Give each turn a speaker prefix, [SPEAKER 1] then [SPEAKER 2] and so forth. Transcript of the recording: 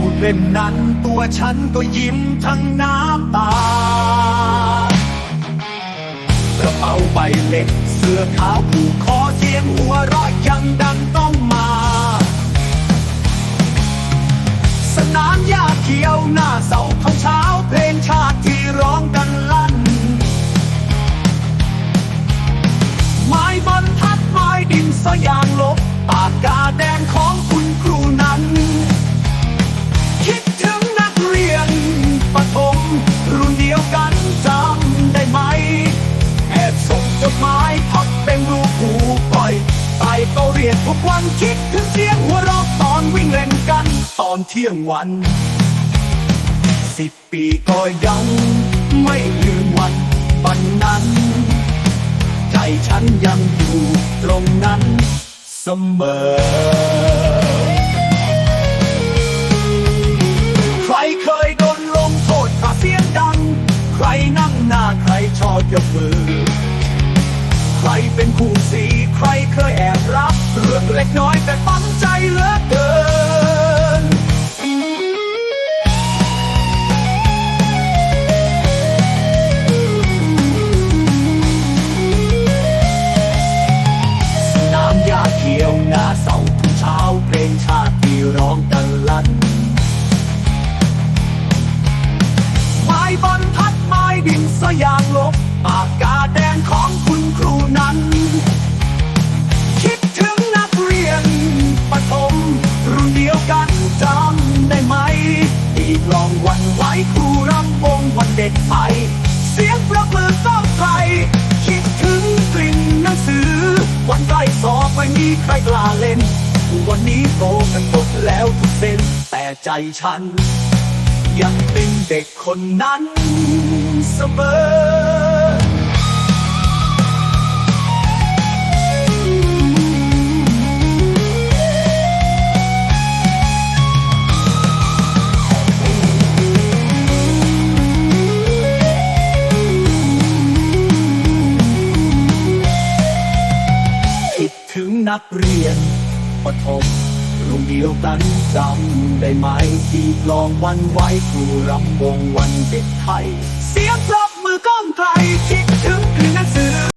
[SPEAKER 1] มุดเล่มนั้นตัวฉันก็ยิ้มทั้งน้ำตากระเป๋าใบเล็ก เสื้อขาวผูกคอเสียงหัวเราะยังดังต้องมา สนามหญ้าเขียวหน้าเสาทองเช้าเพลงชาติที่ร้องกันลั่น ไม้บรรทัดไม้ดินสยางลบปากกาแดงของคุณ ก็เรียนทุกวันคิดถึงเสียงหัวเราะตอนวิ่งเล่นกันตอนเที่ยงวัน สิบปีก็ยังไม่ลืมวันวันนั้น ใจฉันยังอยู่ตรงนั้นเสมอ ใครเคยโดนลงโทษถ้าเสียงดัง ใครนั่งหน้าใครชอบยกมือ กน้อยแต่ปังใจเหลือเกิน สนามหญ้าเขียวหน้าเสาทุกเช้าเพลงชาติที่ร้องกันลั่นไม้บรรทัดไม้ดินสยางลบปากกาแดง วันไหวครูรำวงวันเด็กไทยเสียงประมือต้องใคร คิดถึงกลิ่นหนังสือ วันใกล้สอบไม่มีใครกล้าเล่น วันนี้โตกันหมดแล้วทุกเส้นแต่ใจฉัน ยังเป็นเด็กคนนั้นเสมอ นักเรียนประถมโรงเดียวกันจำได้ไหมที่กลองวันไว้ครูรำวงวันเด็กไทย เสียงปรบมือก้องไกลคิด